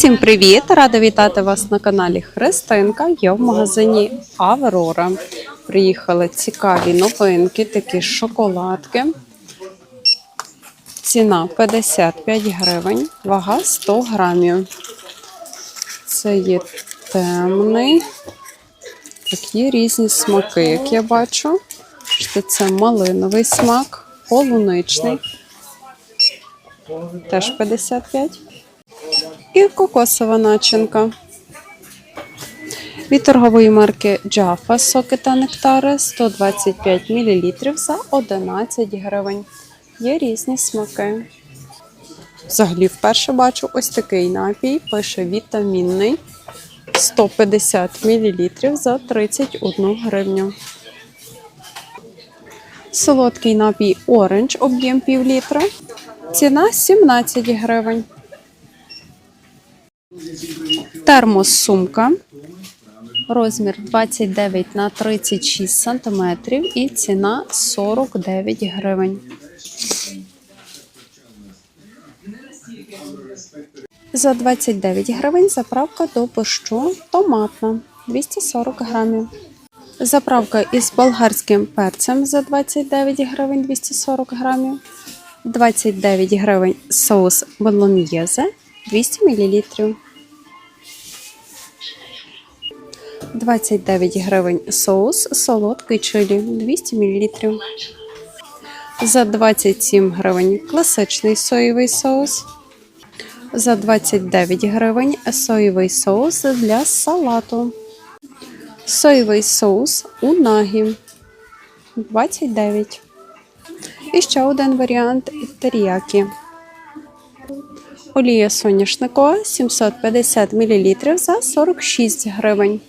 Усім привіт! Рада вітати вас на каналі Христинка. Я в магазині Аврора. Приїхали цікаві новинки, такі шоколадки. Ціна 55 гривень, вага 100 грамів. Це є темний. Такі різні смаки, як я бачу. Це малиновий смак, полуничний. Теж 55 і кокосова начинка. Від торгової марки Jaffa соки та нектари 125 мл за 11 гривень. Є різні смаки. Взагалі, вперше бачу ось такий напій, пише вітамінний 150 мл за 31 гривню. Солодкий напій оранж об'єм пів літра. Ціна 17 гривень. Термосумка. Розмір 29 на 36 см і ціна 49 гривень. За 29 гривень заправка до борщу томатна 240 грамів. Заправка із болгарським перцем за 29 гривень 240 грамів. 29 гривень соус болоньєзе 200 мл. 29 гривень соус солодкий чилі 200 мл. За 27 гривень класичний соєвий соус. За 29 гривень соєвий соус для салату. Соєвий соус унагі 29. І ще один варіант теріякі. Олія соняшникова 750 мл за 46 гривень.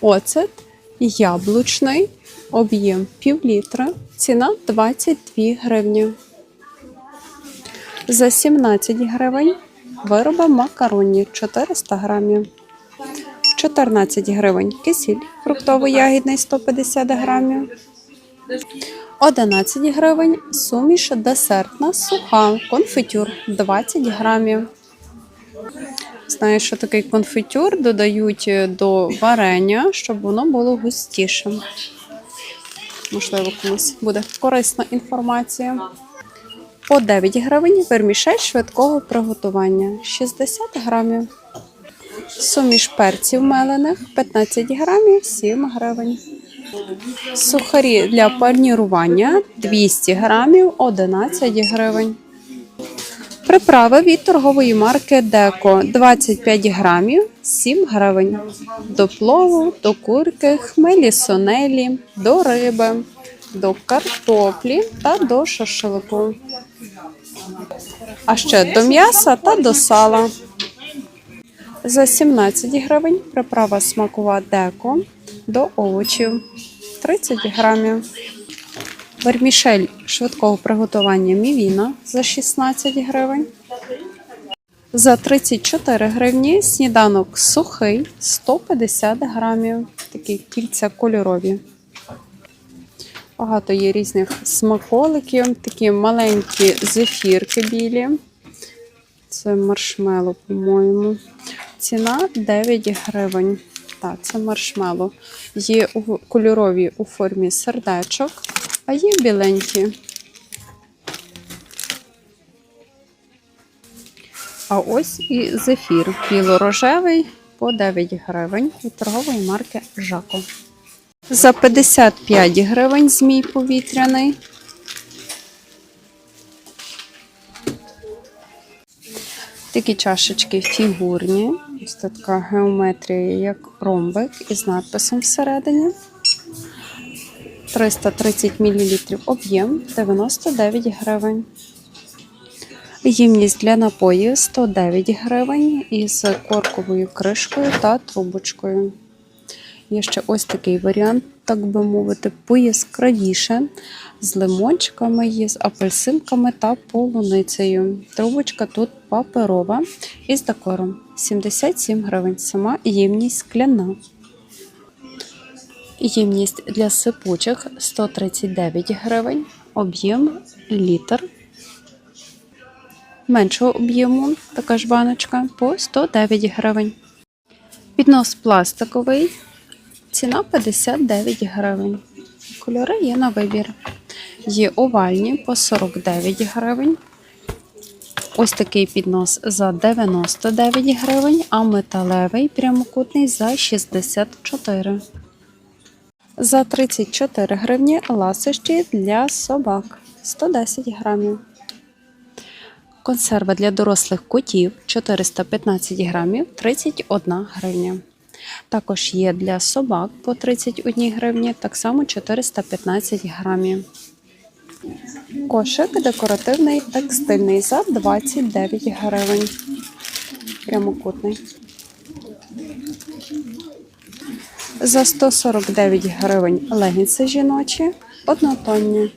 Оцет яблучний, об'єм пів літра, ціна 22 гривні. За 17 гривень вироби макаронні 400 грамів. 14 гривень кисіль фруктово-ягідний 150 грамів. 11 гривень суміш десертна суха конфітюр 20 грамів. Знаю, що такий конфітюр додають до варення, щоб воно було густішим. Можливо, комусь буде корисна інформація. По 9 гривень вермішель швидкого приготування 60 грамів. Суміш перців мелених 15 грамів 7 гривень. Сухарі для панірування 200 грамів 11 гривень. Приправи від торгової марки Деко 25 грамів 7 гривень. До плову, до курки, хмелі сонелі, до риби, до картоплі та до шашлику. А ще до м'яса та до сала. За 17 гривень приправа смакова деко до овочів 30 грамів. Вермішель швидкого приготування мівіна за 16 гривень. За 34 гривні сніданок сухий 150 грамів. Такі кільця кольорові. Багато є різних смаколиків, такі маленькі зефірки білі. Це маршмело, по-моєму. Ціна 9 гривень. Так, це маршмело. Є кольорові у формі сердечок, а є біленькі. А ось і зефір біло-рожевий по 9 гривень від торгової марки Жако. За 55 гривень змій повітряний. Такі чашечки фігурні. Ось така геометрія, як ромбик із надписом всередині. 330 мл об'єм 99 гривень. Ємність для напоїв 109 гривень із корковою кришкою та трубочкою. Є ще ось такий варіант, так би мовити, пояскравіше, з лимончиками, з апельсинками та полуницею. Трубочка тут паперова із декором 77 гривень. Сама ємність скляна. Ємність для сипучих 139 гривень, об'єм літр. меншого об'єму, така ж баночка, по 109 гривень. Піднос пластиковий, ціна 59 гривень. Кольори є на вибір. Є овальні по 49 гривень. Ось такий піднос за 99 гривень, а металевий прямокутний за 64. За 34 гривні ласощі для собак 110 грамів. Консерва для дорослих котів 415 грамів 31 гривня. Також є для собак по 31 гривні, так само 415 грамів. Кошик декоративний текстильний за 29 гривень. Прямокутний. За 149 гривень легінси жіночі, однотонні.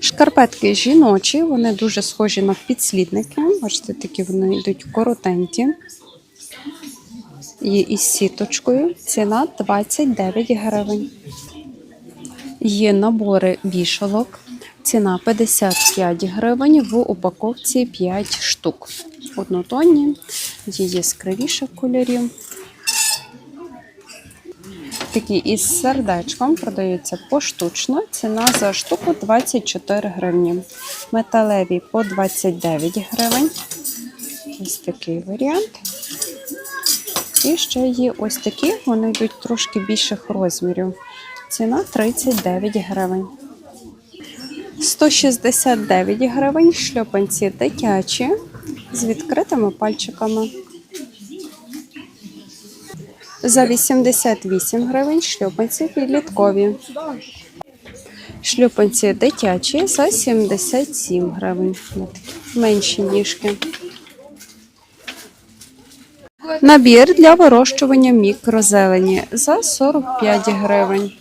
Шкарпетки жіночі, вони дуже схожі на підслідники. Бачите, такі вони йдуть коротенькі. Є із сіточкою. Ціна 29 гривень. Є набори вішалок. Ціна 55 гривень в упаковці 5 штук. Однотонні, є яскравіших кольорів. Такі із сердечком продаються поштучно. Ціна за штуку 24 гривні. Металеві по 29 гривень. Ось такий варіант. І ще є ось такі, вони йдуть трошки більших розмірів. Ціна 39 гривень. 169 гривень шльопанці дитячі з відкритими пальчиками. За 88 гривень шльопанці підліткові. Шльопанці дитячі за 77 гривень. Менші ніжки. Набір для вирощування мікрозелені за 45 гривень.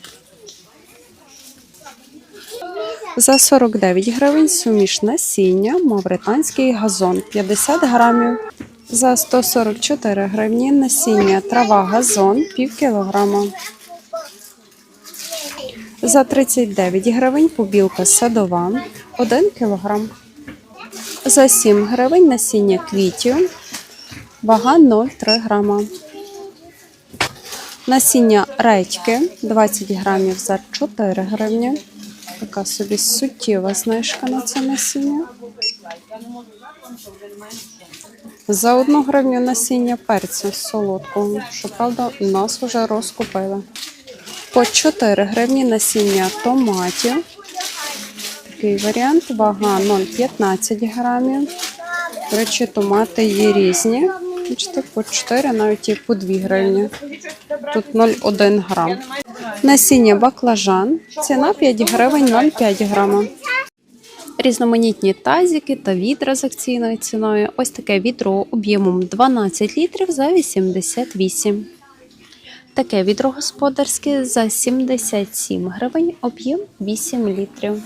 За 49 гривень суміш насіння, мавританський газон 50 грамів. За 144 гривні насіння трава газон пів кілограма. За 39 гривень побілка садова 1 кілограм. За 7 гривень насіння квітів, вага 0,3 грама. Насіння редьки 20 грамів за 4 гривні. Така собі суттєва знижка на це насіння. За одну гривню насіння перцю солодкого. Щоправда, нас вже розкупили. По 4 гривні насіння томатів. Такий варіант. Вага 0,15 грамів. До речі, томати є різні. Бачите, по 4, навіть і по 2 гривні. Тут 0,1 грам. Насіння баклажан. Ціна 5 гривень 0,5 грама. Різноманітні тазики та відра з акційною ціною. Ось таке відро об'ємом 12 літрів за 88. Таке відро господарське за 77 гривень, об'єм 8 літрів.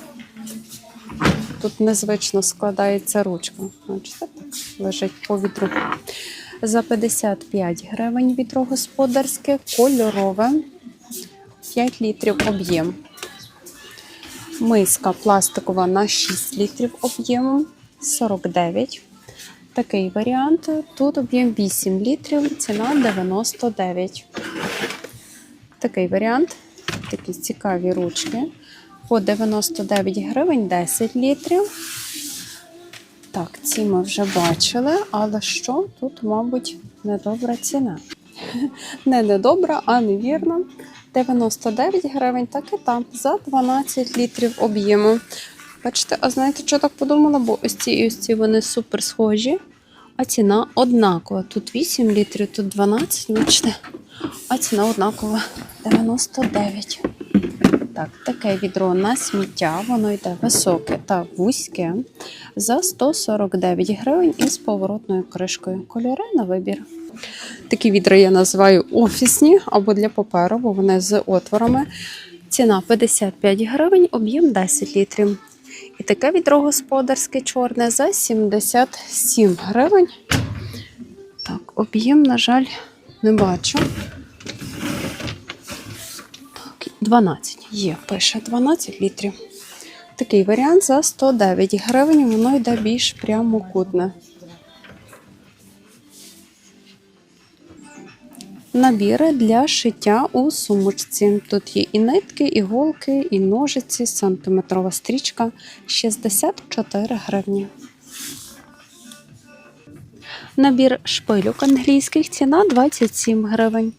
Тут незвично складається ручка. Бачите, так лежить по відру. За 55 гривень відро господарське, кольорове, 5 літрів об'єм. Миска пластикова на 6 літрів об'єму 49. Такий варіант. Тут об'єм 8 літрів, ціна 99. Такий варіант. Такі цікаві ручки. По 99 гривень 10 літрів. Так, ці ми вже бачили, але що? Тут, мабуть, недобра ціна. Не недобра, а невірна. 99 гривень, так і там, за 12 літрів об'єму. Бачите, а знаєте, що так подумала? Бо ось ці і ось ці вони супер схожі, а ціна однакова. Тут 8 літрів, тут 12, бачите, а ціна однакова 99. Так, таке відро на сміття, воно йде високе та вузьке за 149 гривень із поворотною кришкою. Кольори на вибір. Такі відра я називаю офісні або для паперу, бо вони з отворами. Ціна 55 гривень, об'єм 10 літрів. І таке відро господарське чорне за 77 гривень. Так, об'єм, на жаль, не бачу. Так, 12 є, пише 12 літрів. такий варіант за 109 гривень, воно йде більш прямокутне. Набіри для шиття у сумочці. Тут є і нитки, і голки, і ножиці, сантиметрова стрічка 64 гривні. Набір шпилюк англійських ціна 27 гривень.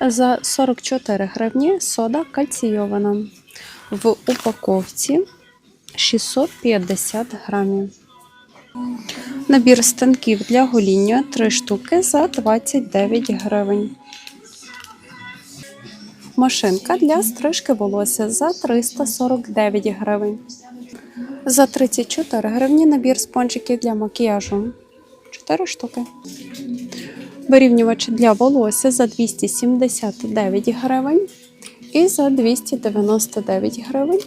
За 44 гривні сода кальційована. В упаковці 650 грамів. Набір станків для гоління 3 штуки за 29 гривень. Машинка для стрижки волосся за 349 гривень. За 34 гривні набір спонжиків для макіяжу 4 штуки. Вирівнювач для волосся за 279 гривень і за 299 гривень.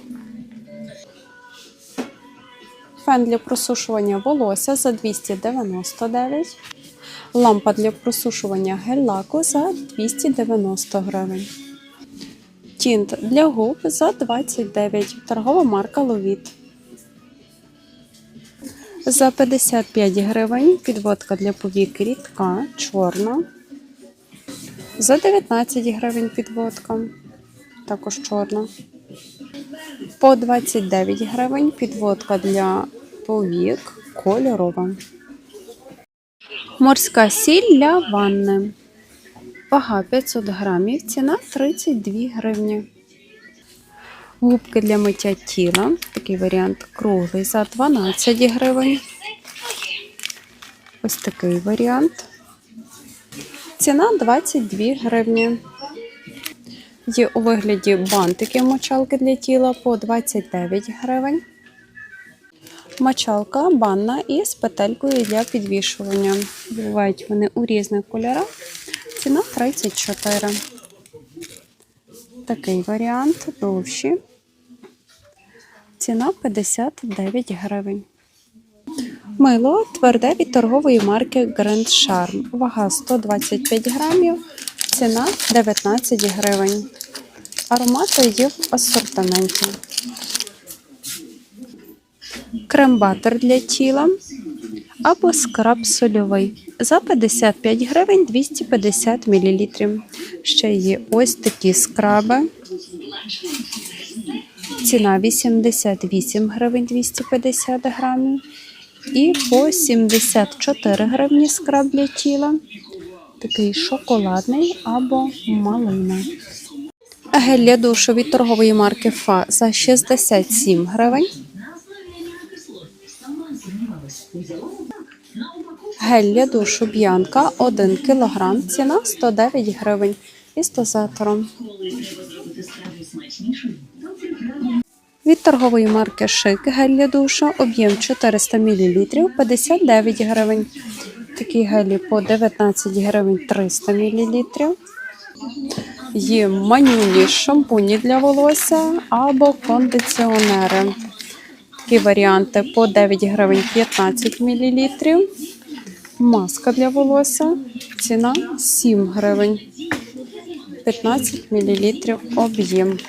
Фен для просушування волосся за 299. Лампа для просушування гель-лаку за 290 гривень. Тінт для губ за 29. Торгова марка Ловіт. За 55 гривень підводка для повік рідка чорна. За 19 гривень підводка. Також чорна. По 29 гривень підводка для повік кольорова. Морська сіль для ванни. Вага 500 грамів, ціна 32 гривні. Губки для миття тіла. Такий варіант круглий за 12 гривень. Ось такий варіант. Ціна 22 гривні. Є у вигляді бантики мочалки для тіла по 29 гривень. Мочалка банна із петелькою для підвішування. Бувають вони у різних кольорах. Ціна 34. Такий варіант довші. Ціна 59 гривень. Мило тверде від торгової марки Grand Charm. Вага 125 грамів. Ціна 19 гривень. Аромати є в асортименті. Крем-батер для тіла або скраб сольовий. За 55 гривень 250 мл. Ще є ось такі скраби. Ціна 88 гривень 250 грамів. І по 74 гривні скраб для тіла. Такий шоколадний або малина. Гель для душу від торгової марки Фа за 67 гривень. Гель для душу Б'янка 1 кг, ціна 109 гривень із дозатором. Від торгової марки Шик гель для душу, об'єм 400 мл 59 гривень. Такі гелі по 19 гривень 300 мл. Є манюні шампуні для волосся або кондиціонери. Такі варіанти по 9 гривень 15 мл. Маска для волосся. Ціна 7 гривень. 15 мл об'єм.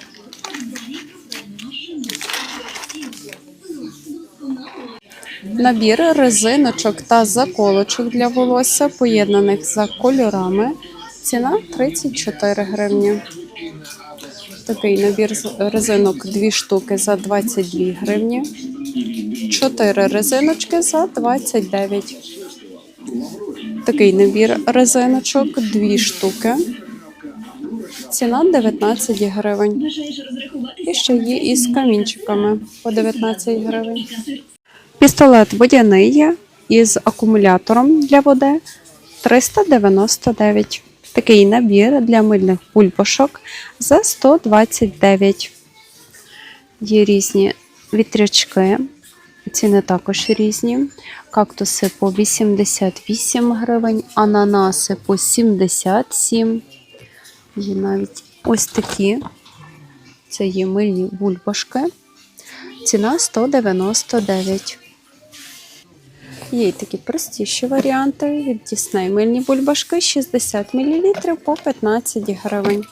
Набір резиночок та заколочок для волосся, поєднаних за кольорами. Ціна 34 гривні. Такий набір резинок 2 штуки за 22 гривні. 4 резиночки за 29. Такий набір резиночок 2 штуки. Ціна 19 гривень. І ще є із камінчиками по 19 гривень. Пістолет водяний із акумулятором для води 399. Такий набір для мильних бульбашок за 129. Є різні вітрячки. Ціни також різні. Кактуси по 88 гривень, ананаси по 77. Є навіть ось такі. Це є мильні бульбашки. Ціна 199. Є й такі простіші варіанти від Disney мильні бульбашки 60 мл по 15 гривень.